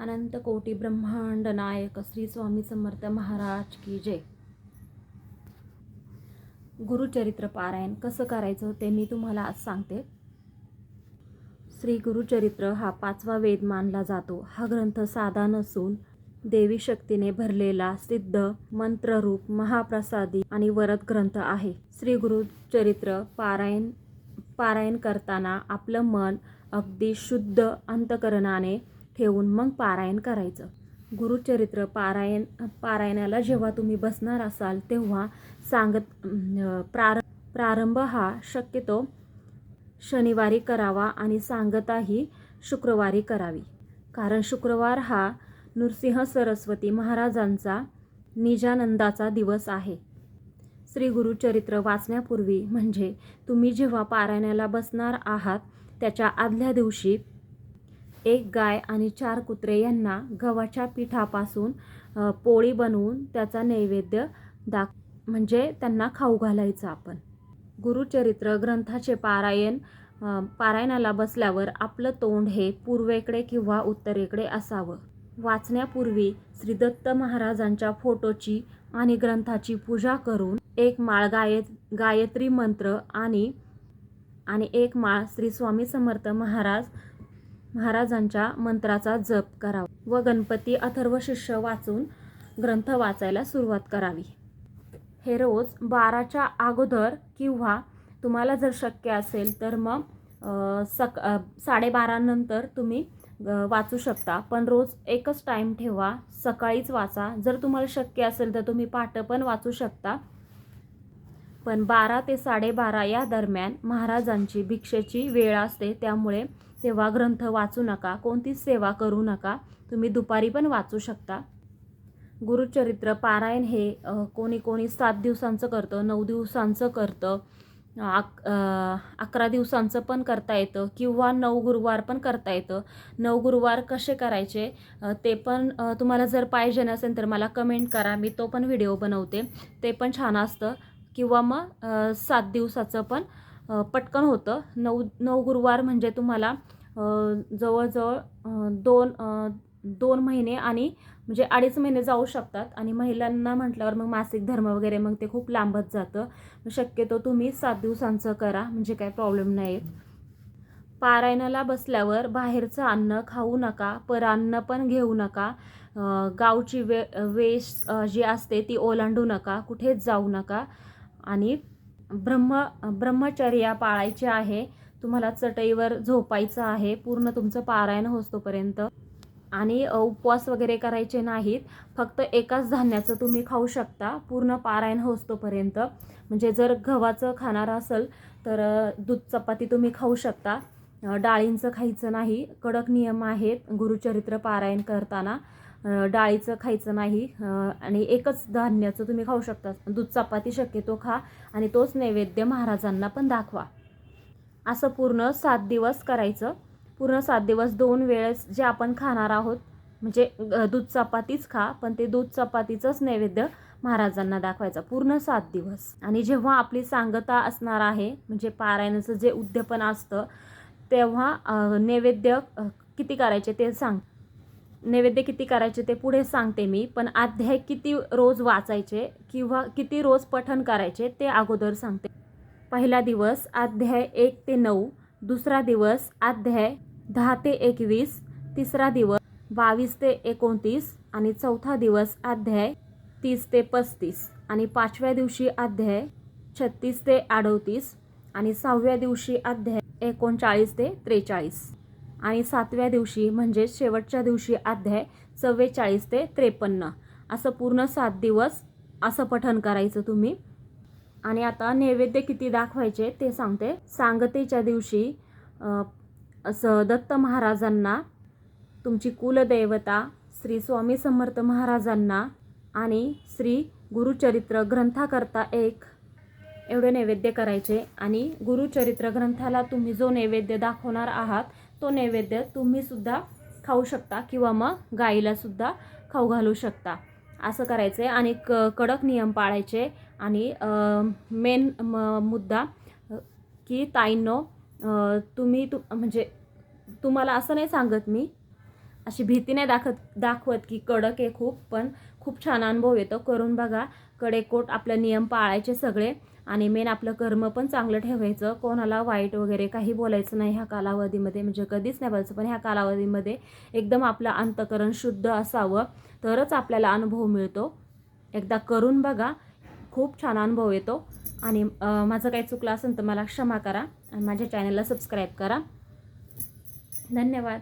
अनंत कोटी ब्रह्मांड नायक श्री स्वामी समर्थ महाराज की जय. गुरुचरित्र पारायण कसं करायचं ते मी तुम्हाला आज सांगते. श्री गुरुचरित्र हा पाचवा वेद मानला जातो. हा ग्रंथ साधा नसून देवी शक्तीने भरलेला सिद्ध मंत्ररूप महाप्रसादी आणि वरद ग्रंथ आहे. श्री गुरुचरित्र पारायण पारायण करताना आपलं मन अगदी शुद्ध अंतकरणाने ठेवून मग पारायण करायचं. गुरुचरित्र पारायण पारायणाला जेव्हा तुम्ही बसणार असाल तेव्हा सांगत प्रार प्रारंभ हा शक्यतो शनिवारी करावा आणि सांगताही शुक्रवारी करावी. कारण शुक्रवार हा नृसिंह सरस्वती महाराजांचा निजानंदाचा दिवस आहे. श्री गुरुचरित्र वाचण्यापूर्वी म्हणजे तुम्ही जेव्हा पारायणाला बसणार आहात त्याच्या आदल्या दिवशी एक गाय आणि चार कुत्रे यांना गव्हाच्या पिठापासून पोळी बनवून त्याचा नैवेद्य दाख म्हणजे त्यांना खाऊ घालायचं आपण. गुरुचरित्र ग्रंथाचे पारायण पारायणाला बसल्यावर आपलं तोंड हे पूर्वेकडे किंवा उत्तरेकडे असावं. वाचण्यापूर्वी श्री दत्त महाराजांच्या फोटोची आणि ग्रंथाची पूजा करून एक माळ गाय गायत्री मंत्र आणि आणि एक माळ श्री स्वामी समर्थ महाराज महाराजांच्या मंत्राचा जप करावा व गणपती अथर्व शिष्य वाचून ग्रंथ वाचायला सुरुवात करावी. हे रोज बाराच्या अगोदर किंवा तुम्हाला जर शक्य असेल तर मग सक साडेबारानंतर तुम्ही वाचू शकता. पण रोज एकच टाईम ठेवा सकाळीच वाचा. जर तुम्हाला शक्य असेल तर तुम्ही पाठ पण वाचू शकता. पण बारा ते साडेबारा या दरम्यान महाराजांची भिक्षेची वेळ असते. त्यामुळे तेव्हा ग्रंथ वाचू नका कोणतीच सेवा करू नका तुम्ही दुपारी पण वाचू शकता. गुरुचरित्र पारायण हे कोणी कोणी सात दिवसांचं करतं नऊ दिवसांचं करतं अक अकरा दिवसांचं पण करता येतं किंवा नऊ गुरुवार पण करता येतं. नऊ गुरुवार कसे करायचे ते पण तुम्हाला जर पाहिजे नसेल तर मला कमेंट करा मी तो पण व्हिडिओ बनवते ते पण छान असतं. किंवा मग सात दिवसाचं पण पटकन होतं. नऊ नऊ गुरुवार म्हणजे तुम्हाला जवळजवळ दोन दोन महिने आणि म्हणजे अडीच महिने जाऊ शकतात. आणि महिलांना म्हटल्यावर मग मासिक धर्म वगैरे मग ते खूप लांबत जातं. शक्यतो तुम्ही सात दिवसांचं करा म्हणजे काय प्रॉब्लेम नाही पारायणाला बसल्यावर बाहेरचं अन्न खाऊ नका परान्न पण घेऊ नका. गावची वे वेश जी असते ती ओलांडू नका कुठेच जाऊ नका. आणि ब्रह्म ब्रह्मचर्या पाळायची आहे. तुम्हाला चटईवर झोपायचं आहे. पूर्ण तुमचं पारायण होतोपर्यंत. आणि उपवास वगैरे करायचे नाहीत. फक्त एकाच धान्याचं तुम्ही खाऊ शकता. पूर्ण पारायण होतोपर्यंत. म्हणजे जर गव्हाचं खाणार असेल तर दूध चपाती तुम्ही खाऊ शकता. डाळींचं खायचं नाही. कडक नियम आहेत. गुरुचरित्र पारायण करताना. डाळीचं खायचं नाही आणि एकच धान्याचं तुम्ही खाऊ शकता. दूध चपाती शक्यतो खा आणि तोच नैवेद्य महाराजांना पण दाखवा. असं पूर्ण सात दिवस करायचं. पूर्ण सात दिवस दोन वेळेस जे आपण खाणार आहोत म्हणजे दूध चपातीच खा पण ते दूध चपातीचंच नैवेद्य महाराजांना दाखवायचं. पूर्ण सात दिवस. आणि जेव्हा आपली सांगता असणार आहे म्हणजे पारायणाचं जे उद्यापन असतं तेव्हा नैवेद्य किती करायचे ते सांग. नैवेद्य किती करायचे ते पुढे सांगते मी पण अध्याय किती रोज वाचायचे किंवा किती रोज पठन करायचे ते अगोदर सांगते. पहिला दिवस अध्याय एक ते नऊ दुसरा दिवस अध्याय दहा ते एकवीस तिसरा दिवस बावीस ते एकोणतीस आणि चौथा दिवस अध्याय तीस ते पस्तीस आणि पाचव्या दिवशी अध्याय छत्तीस ते अडोतीस आणि सहाव्या दिवशी अध्याय एकोणचाळीस ते त्रेचाळीस. आणि सातव्या दिवशी म्हणजे शेवटच्या दिवशी अध्याय चव्वेचाळीस ते त्रेपन्न. असं पूर्ण सात दिवस असं पठण करायचं तुम्ही. आणि आता नैवेद्य किती दाखवायचे ते सांगते. सांगतेच्या दिवशी असं दत्त महाराजांना तुमची कुलदैवता श्री स्वामी समर्थ महाराजांना आणि श्री गुरुचरित्र ग्रंथाकरता एक एवढे नैवेद्य करायचे. आणि गुरुचरित्र ग्रंथाला तुम्ही जो नैवेद्य दाखवणार आहात तो नैवेद्य तुम्हीसुद्धा खाऊ शकता किंवा मग गाईलासुद्धा खाऊ घालू शकता. असं करायचं आहे आणि क कडक नियम पाळायचे. आणि मेन म मुद्दा की ताईंनो तुम्ही तु म्हणजे तुम्हाला असं नाही सांगत मी अशी भीती नाही दाखत दाखवत की कडक आहे खूप पण खूप छान अनुभव येतो. करून बघा. कडेकोट आपले नियम पाळायचे सगळे. आणि मेन आपलं कर्म पण चांगलं ठेवायचं. कोणाला वाईट वगैरे काही बोलायचं नाही ह्या कालावधीमध्ये. म्हणजे कधीच नाही बोलायचं. पण ह्या कालावधीमध्ये एकदम आपलं अंतकरण शुद्ध असावं. तरच आपल्याला अनुभव मिळतो. एकदा करून बघा. खूप छान अनुभव येतो. आणि माझं काही चुकलं असेल तर मला क्षमा करा. आणि माझ्या चॅनलला सबस्क्राईब करा. धन्यवाद.